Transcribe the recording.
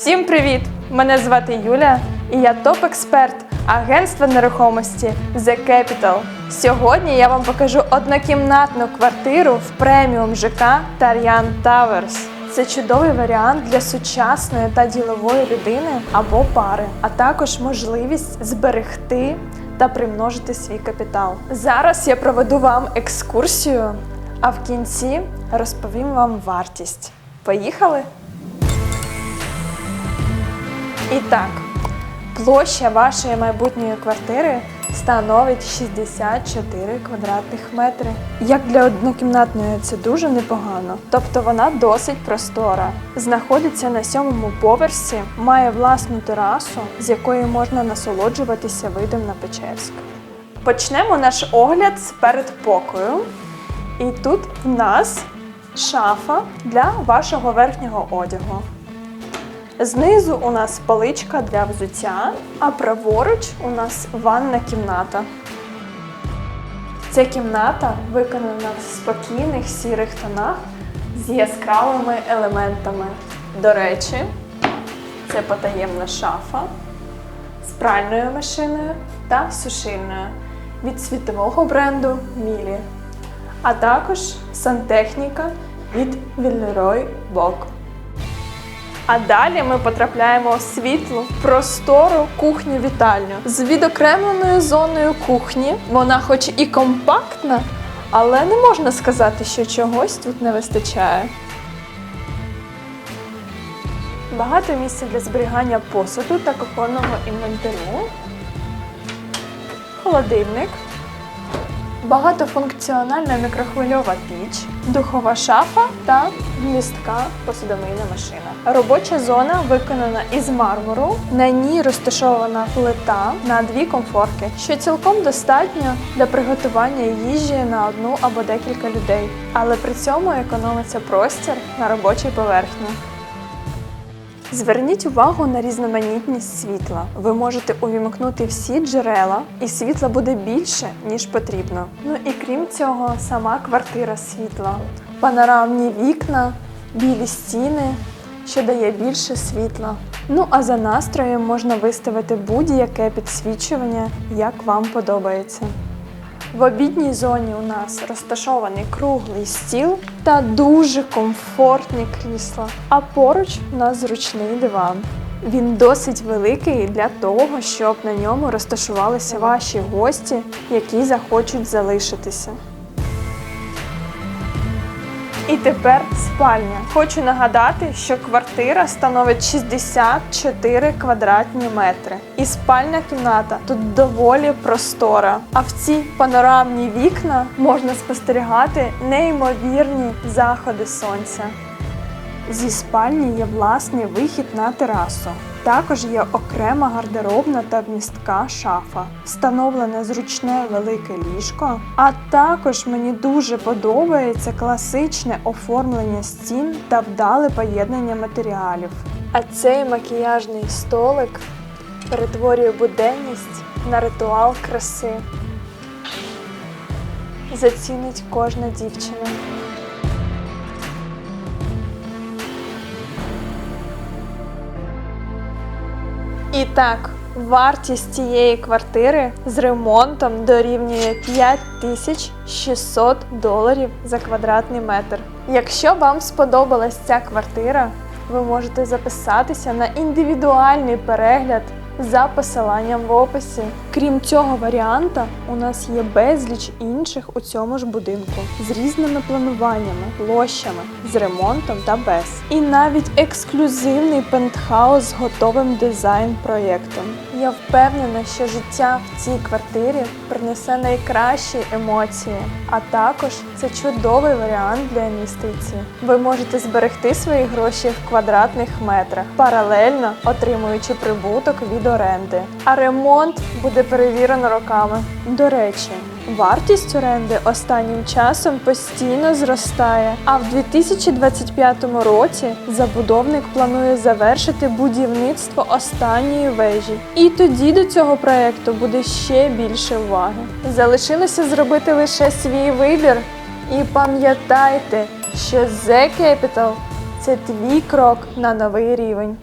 Всім привіт! Мене звати Юля, і я топ-експерт агентства нерухомості The Capital. Сьогодні я вам покажу однокімнатну квартиру в преміум ЖК Тар'ян Таверс. Це чудовий варіант для сучасної та ділової людини або пари, а також можливість зберегти та примножити свій капітал. Зараз я проведу вам екскурсію, а в кінці розповім вам вартість. Поїхали! І так, площа вашої майбутньої квартири становить 64 квадратних метри. Як для однокімнатної це дуже непогано. Тобто вона досить простора. Знаходиться на сьомому поверсі, має власну терасу, з якої можна насолоджуватися видом на Печерськ. Почнемо наш огляд з передпокою. І тут в нас шафа для вашого верхнього одягу. Знизу у нас поличка для взуття, а праворуч у нас ванна кімната. Ця кімната виконана в спокійних сірих тонах з яскравими елементами. До речі, це потаємна шафа з пральною машиною та сушильною від світового бренду Мілі, а також сантехніка від Вільнерой Бок. А далі ми потрапляємо в світлу, простору кухню-вітальню з відокремленою зоною кухні. Вона, хоч і компактна, але не можна сказати, що чогось тут не вистачає. Багато місця для зберігання посуду та кухонного інвентарю. Холодильник. Багатофункціональна мікрохвильова піч, духова шафа та містка посудомийна машина. Робоча зона виконана із мармуру. На ній розташована плита на дві комфорки, що цілком достатньо для приготування їжі на одну або декілька людей, але при цьому економиться простір на робочій поверхні. Зверніть увагу на різноманітність світла. Ви можете увімкнути всі джерела, і світла буде більше, ніж потрібно. Ну і крім цього, сама квартира світла, панорамні вікна, білі стіни, що дає більше світла. Ну а за настроєм можна виставити будь-яке підсвічування, як вам подобається. В обідній зоні у нас розташований круглий стіл та дуже комфортні крісла. А поруч у нас зручний диван. Він досить великий для того, щоб на ньому розташувалися ваші гості, які захочуть залишитися. І тепер спальня. Хочу нагадати, що квартира становить 64 квадратні метри. І спальня кімната тут доволі простора. А в ці панорамні вікна можна спостерігати неймовірні заходи сонця. Зі спальні є власний вихід на терасу. Також є окрема гардеробна та вмістка шафа, встановлене зручне велике ліжко. А також мені дуже подобається класичне оформлення стін та вдале поєднання матеріалів. А цей макіяжний столик перетворює буденність на ритуал краси. Зацінить кожна дівчина. І так, вартість цієї квартири з ремонтом дорівнює 5600 доларів за квадратний метр. Якщо вам сподобалась ця квартира, ви можете записатися на індивідуальний перегляд за посиланням в описі. Крім цього варіанта, у нас є безліч інших у цьому ж будинку з різними плануваннями, площами, з ремонтом та без. І навіть ексклюзивний пентхаус з готовим дизайн-проєктом. Я впевнена, що життя в цій квартирі принесе найкращі емоції, а також це чудовий варіант для інвестицій. Ви можете зберегти свої гроші в квадратних метрах, паралельно отримуючи прибуток від оренди. А ремонт буде перевірено роками. До речі, вартість оренди останнім часом постійно зростає. А в 2025 році забудовник планує завершити будівництво останньої вежі. І тоді до цього проекту буде ще більше уваги. Залишилося зробити лише свій вибір. І пам'ятайте, що The Capital – це твій крок на новий рівень.